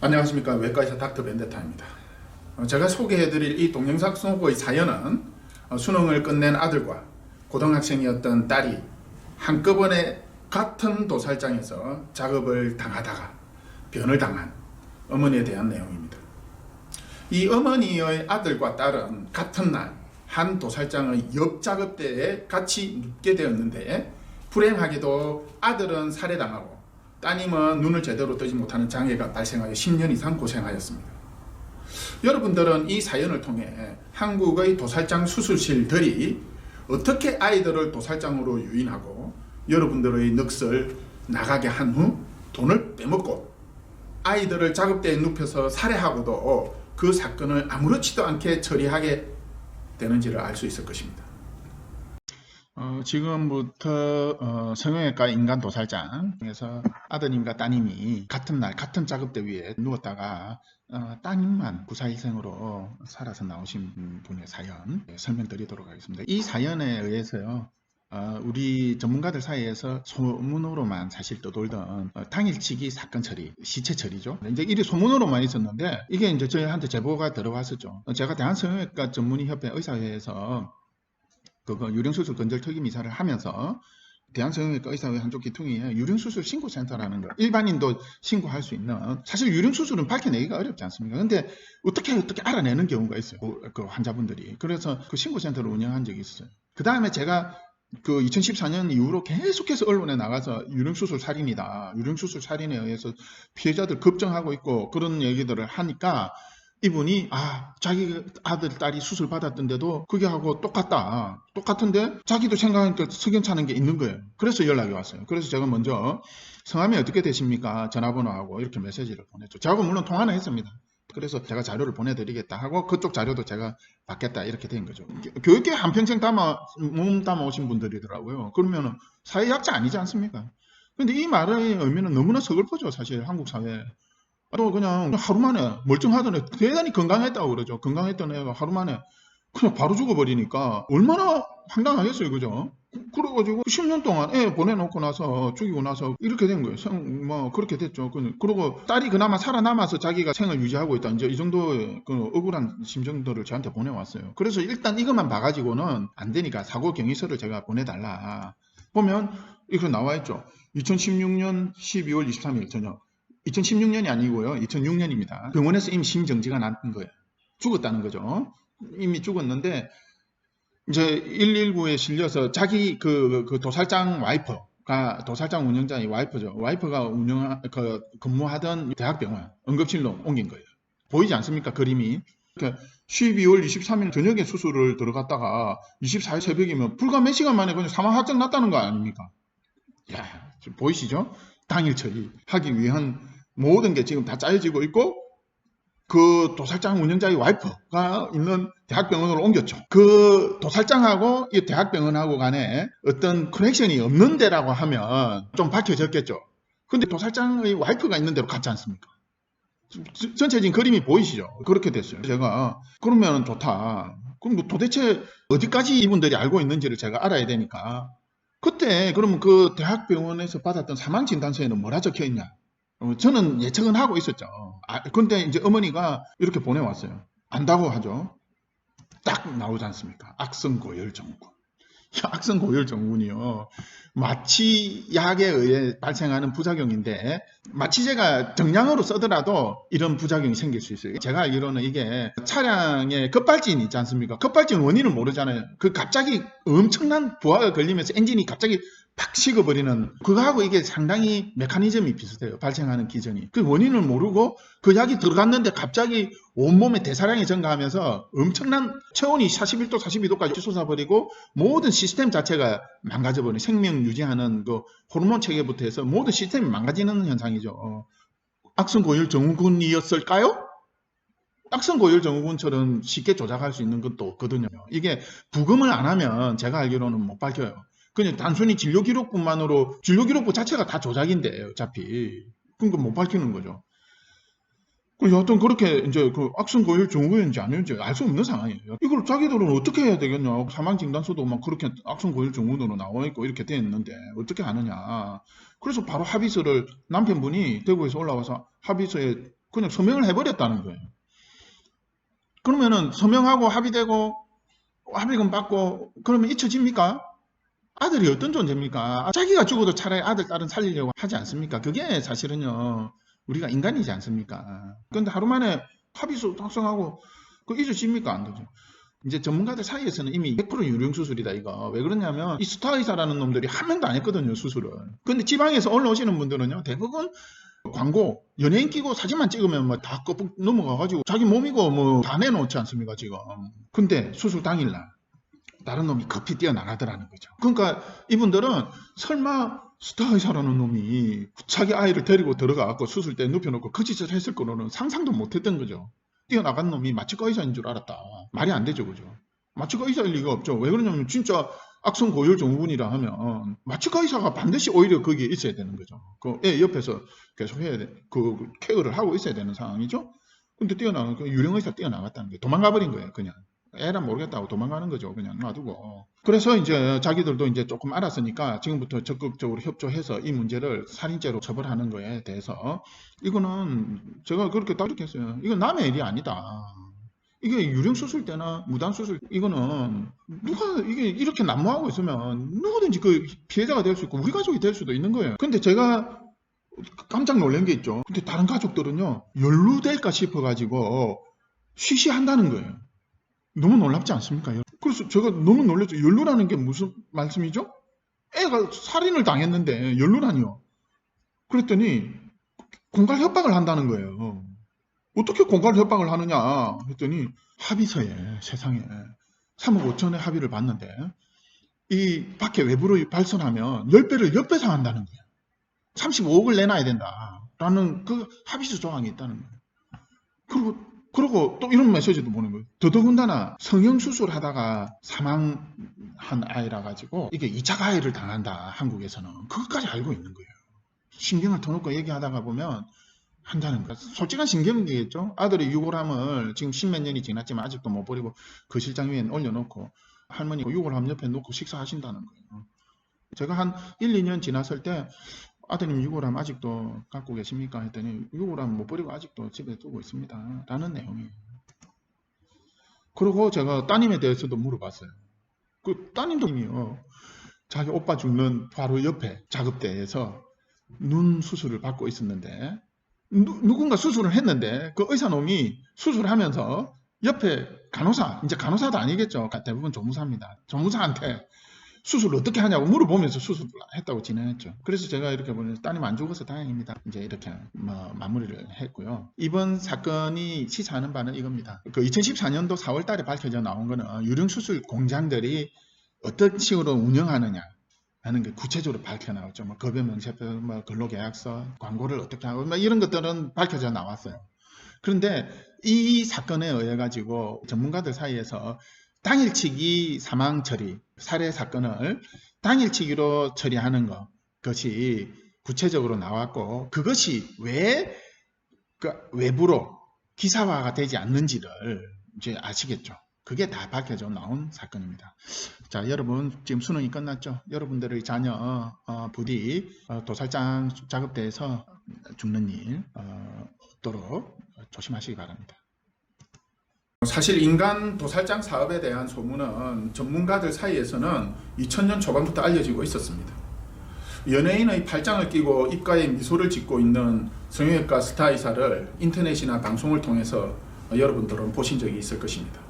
안녕하십니까 외과의사 닥터 벤데타입니다. 어, 제가 소개해드릴 이 동영상 속의 사연은 어, 수능을 끝낸 아들과 고등학생이었던 딸이 한꺼번에 같은 도살장에서 작업을 당하다가 변을 당한 어머니에 대한 내용입니다. 이 어머니의 아들과 딸은 같은 날 한 도살장의 옆 작업대에 같이 눕게 되었는데 불행하게도 아들은 살해당하고 따님은 눈을 제대로 뜨지 못하는 장애가 발생하여 10년 이상 고생하였습니다. 여러분들은 이 사연을 통해 한국의 도살장 수술실들이 어떻게 아이들을 도살장으로 유인하고 여러분들의 넋을 나가게 한 후 돈을 빼먹고 아이들을 작업대에 눕혀서 살해하고도 그 사건을 아무렇지도 않게 처리하게 되는지를 알 수 있을 것입니다. 어, 지금부터 어, 성형외과 인간 도살장에서 아드님과 따님이 같은 날 같은 작업대 위에 누웠다가 어, 따님만 구사일생으로 살아서 나오신 분의 사연 설명드리도록 하겠습니다. 이 사연에 의해서요. 어, 우리 전문가들 사이에서 소문으로만 사실 떠돌던 어, 당일치기 사건 처리, 시체 처리죠. 이제 이리 소문으로만 있었는데 이게 이제 저희한테 제보가 들어왔었죠. 어, 제가 대한성형외과 전문의협회 의사회에서 그거 유령수술 건절 특임 이사를 하면서 대한성형외과 의사회 한쪽 기통이에 유령수술 신고센터라는 거 일반인도 신고할 수 있는 사실 유령수술은 밝혀내기가 어렵지 않습니까? 근데 어떻게 어떻게 알아내는 경우가 있어요. 그, 그 환자분들이 그래서 그 신고센터를 운영한 적이 있어요. 그 다음에 제가 그 2014년 이후로 계속해서 언론에 나가서 유령수술 살인이다. 유령수술 살인에 의해서 피해자들 걱정하고 있고 그런 얘기들을 하니까 이분이 아 자기 아들 딸이 수술 받았던데도 그게 하고 똑같다. 똑같은데 자기도 생각하니까 석연찮은 게 있는 거예요. 그래서 연락이 왔어요. 그래서 제가 먼저 성함이 어떻게 되십니까? 전화번호하고 이렇게 메시지를 보냈죠. 저하고 물론 통화는 했습니다. 그래서 제가 자료를 보내드리겠다 하고 그쪽 자료도 제가 받겠다 이렇게 된 거죠. 교- 교육계 한평생 담아 몸 담아 오신 분들이더라고요. 그러면은 사회학자 아니지 않습니까? 근데 이 말의 의미는 너무나 서글프죠 사실 한국 사회에 또 그냥 하루 만에 멀쩡하던 애 대단히 건강했다고 그러죠. 건강했던 애가 하루 만에 그냥 바로 죽어버리니까 얼마나 황당하겠어요. 그죠? 그- 그래가지고 10년 동안 애 보내놓고 나서 죽이고 나서 이렇게 된 거예요. 생, 뭐 그렇게 됐죠. 그- 그리고 딸이 그나마 살아남아서 자기가 생을 유지하고 있다. 이제 이 정도의 그 억울한 심정들을 저한테 보내왔어요. 그래서 일단 이것만 봐가지고는 안 되니까 사고 경위서를 제가 보내달라. 보면 이거 나와 있죠. 2016년 12월 23일 저녁. 2016년이 아니고요. 2006년입니다. 병원에서 이미 심정지가 난 거예요. 죽었다는 거죠. 이미 죽었는데 이제 119에 실려서 자기 그, 그 도살장 와이퍼가 도살장 운영자의 와이퍼죠. 와이퍼가 운영 그 근무하던 대학병원 응급실로 옮긴 거예요. 보이지 않습니까? 그림이. 그러니까 12월 23일 저녁에 수술을 들어갔다가 24일 새벽이면 불과 몇 시간 만에 그냥 사망 확정 났다는 거 아닙니까? 야, 보이시죠? 당일 처리하기 위한 모든 게 지금 다 짜여지고 있고 그 도살장 운영자의 와이프가 있는 대학병원으로 옮겼죠. 그 도살장하고 이 대학병원하고 간에 어떤 커넥션이 없는 데라고 하면 좀 밝혀졌겠죠. 근데 도살장의 와이프가 있는 데로 갔지 않습니까? 전- 전체적인 그림이 보이시죠? 그렇게 됐어요. 제가 그러면 좋다. 그럼 뭐 도대체 어디까지 이분들이 알고 있는지를 제가 알아야 되니까 그때 그러면 그 대학병원에서 받았던 사망 진단서에는 뭐라 적혀 있냐? 어, 저는 예측은 하고 있었죠. 아, 근데 이제 어머니가 이렇게 보내왔어요. 안다고 하죠. 딱 나오지 않습니까? 악성 고열 증후 악성 고열 증후군이요. 마취약에 의해 발생하는 부작용인데 마취제가 정량으로 쓰더라도 이런 부작용이 생길 수 있어요. 제가 알기로는 이게 차량의 급발진 있지 않습니까? 급발진 원인을 모르잖아요. 그 갑자기 엄청난 부하가 걸리면서 엔진이 갑자기 팍 식어버리는 그거하고 이게 상당히 메커니즘이 비슷해요. 발생하는 기전이. 그 원인을 모르고 그 약이 들어갔는데 갑자기 온몸에 대사량이 증가하면서 엄청난 체온이 41도, 42도까지 솟아버리고 모든 시스템 자체가 망가져버리는 생명 유지하는 그 호르몬 체계부터 해서 모든 시스템이 망가지는 현상이죠. 어. 악성 고열 증후군이었을까요? 악성 고열 증후군처럼 쉽게 조작할 수 있는 것도 없거든요. 이게 부검을 안 하면 제가 알기로는 못 밝혀요. 그냥 단순히 진료 기록부만으로 진료 기록부 자체가 다 조작인데 어차피 그러니까 못 밝히는 거죠. 그 여하튼 그렇게 이제 그 악성 고열 증후군인지 아닌지 알 수 없는 상황이에요. 이걸 자기들은 어떻게 해야 되겠냐? 사망 진단서도 막 그렇게 악성 고열 증후군으로 나와 있고 이렇게 돼 있는데 어떻게 하느냐? 그래서 바로 합의서를 남편분이 대구에서 올라와서 합의서에 그냥 서명을 해버렸다는 거예요. 그러면은 서명하고 합의되고 합의금 받고 그러면 잊혀집니까? 아들이 어떤 존재입니까? 자기가 죽어도 차라리 아들, 딸은 살리려고 하지 않습니까? 그게 사실은요, 우리가 인간이지 않습니까? 그런데 하루 만에 합의서 작성하고 그 잊어집니까? 안 되죠. 이제 전문가들 사이에서는 이미 100% 유령 수술이다 이거 왜 그러냐면 이 스타 의사라는 놈들이 한 명도 안 했거든요 수술을 근데 지방에서 올라오시는 분들은요 대부분 광고 연예인 끼고 사진만 찍으면 뭐다 꺼북 넘어가가지고 자기 몸이고 뭐 다 내놓지 않습니까 지금 근데 수술 당일날 다른 놈이 급히 뛰어나가더라는 거죠 그러니까 이분들은 설마 스타 의사라는 놈이 자기 아이를 데리고 들어가갖고 수술 때 눕혀놓고 그 짓을 했을 거로는 상상도 못했던 거죠 뛰어나간 놈이 마취과 의사인 줄 알았다. 말이 안 되죠, 그죠? 마취과 의사일 리가 없죠. 왜 그러냐면 진짜 악성 고열 증후군이라 하면 마취과 의사가 반드시 오히려 거기에 있어야 되는 거죠. 그애 옆에서 계속 해야 돼. 그 케어를 하고 있어야 되는 상황이죠. 근데 뛰어나가 그 유령 의사 뛰어나갔다는 게 도망가 버린 거예요, 그냥. 애란 모르겠다고 도망가는 거죠. 그냥 놔두고. 그래서 이제 자기들도 이제 조금 알았으니까 지금부터 적극적으로 협조해서 이 문제를 살인죄로 처벌하는 거에 대해서 이거는 제가 그렇게 따르겠어요. 이건 남의 일이 아니다. 이게 유령 수술 때나 무단 수술 이거는 누가 이게 이렇게 난무하고 있으면 누구든지 그 피해자가 될 수 있고 우리 가족이 될 수도 있는 거예요. 근데 제가 깜짝 놀란 게 있죠. 근데 다른 가족들은요 연루될까 싶어가지고 쉬쉬한다는 거예요. 너무 놀랍지 않습니까? 그래서 제가 너무 놀랐죠. 연루라는 게 무슨 말씀이죠? 애가 살인을 당했는데 연루라니요. 그랬더니 공갈 협박을 한다는 거예요. 어떻게 공갈 협박을 하느냐 했더니 합의서에 세상에 3억 5천의 합의를 봤는데 이 밖에 외부로 발선하면 10배를 역배상 한다는 거예요. 35억을 내놔야 된다라는 그 합의서 조항이 있다는 거예요. 그리고 그리고 또 이런 메시지도 보는 거예요. 더더군다나 성형 수술 하다가 사망한 아이라 가지고 이게 2차 가해를 당한다 한국에서는 그것까지 알고 있는 거예요. 신경을 터놓고 얘기하다가 보면 한다는 거. 솔직한 신경이겠죠. 아들이 유골함을 지금 십몇 년이 지났지만 아직도 못 버리고 그 실장 위에 올려놓고 할머니 유골함 옆에 놓고 식사하신다는 거예요. 제가 한 1, 2년 지났을 때 아드님 유골함 아직도 갖고 계십니까? 했더니 유골함 못 버리고 아직도 집에 두고 있습니다. 라는 내용이에요. 그리고 제가 따님에 대해서도 물어봤어요. 그 따님도요. 자기 오빠 죽는 바로 옆에 작업대에서 눈 수술을 받고 있었는데 누, 누군가 수술을 했는데 그 의사놈이 수술하면서 옆에 간호사 이제 간호사도 아니겠죠 대부분 조무사입니다 조무사한테 수술 을 어떻게 하냐고 물어보면서 수술을 했다고 진행했죠 그래서 제가 이렇게 보면 따님 안 죽어서 다행입니다 이제 이렇게 뭐 마무리를 했고요 이번 사건이 시사하는 바는 이겁니다 그 2014년도 4월 달에 밝혀져 나온 거는 유령 수술 공장들이 어떤 식으로 운영하느냐 하는 게 구체적으로 밝혀 나왔죠. 뭐 급여 명세표, 뭐 근로계약서, 광고를 어떻게 하고, 뭐 이런 것들은 밝혀져 나왔어요. 그런데 이 사건에 의해 가지고 전문가들 사이에서 당일치기 사망 처리, 살해 사건을 당일치기로 처리하는 것, 것이 구체적으로 나왔고, 그것이 왜 그 외부로 기사화가 되지 않는지를 이제 아시겠죠. 그게 다 밝혀져 나온 사건입니다. 자, 여러분 지금 수능이 끝났죠? 여러분들의 자녀 어, 부디 어, 도살장 작업대에서 죽는 일 어, 없도록 조심하시기 바랍니다. 사실 인간 도살장 사업에 대한 소문은 전문가들 사이에서는 2000년 초반부터 알려지고 있었습니다. 연예인의 팔짱을 끼고 입가에 미소를 짓고 있는 성형외과 스타 의사를 인터넷이나 방송을 통해서 여러분들은 보신 적이 있을 것입니다.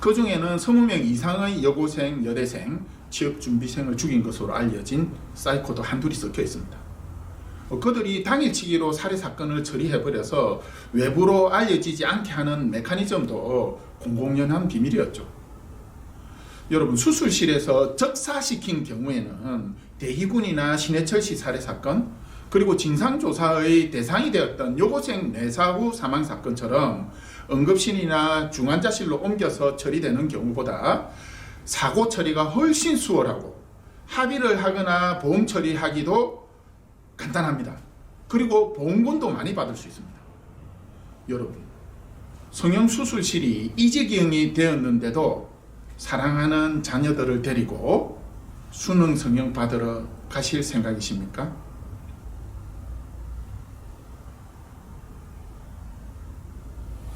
그 중에는 20명 이상의 여고생, 여대생, 취업준비생을 죽인 것으로 알려진 사이코도 한둘이 섞여 있습니다. 어, 그들이 당일치기로 살해 사건을 처리해버려서 외부로 알려지지 않게 하는 메커니즘도 공공연한 비밀이었죠. 여러분 수술실에서 적사시킨 경우에는 대희군이나 신해철 씨 살해 사건 그리고 진상조사의 대상이 되었던 여고생 뇌사후 사망 사건처럼 응급실이나 중환자실로 옮겨서 처리되는 경우보다 사고 처리가 훨씬 수월하고 합의를 하거나 보험 처리하기도 간단합니다. 그리고 보험금도 많이 받을 수 있습니다. 여러분, 성형수술실이 이재경이 되었는데도 사랑하는 자녀들을 데리고 수능 성형 받으러 가실 생각이십니까?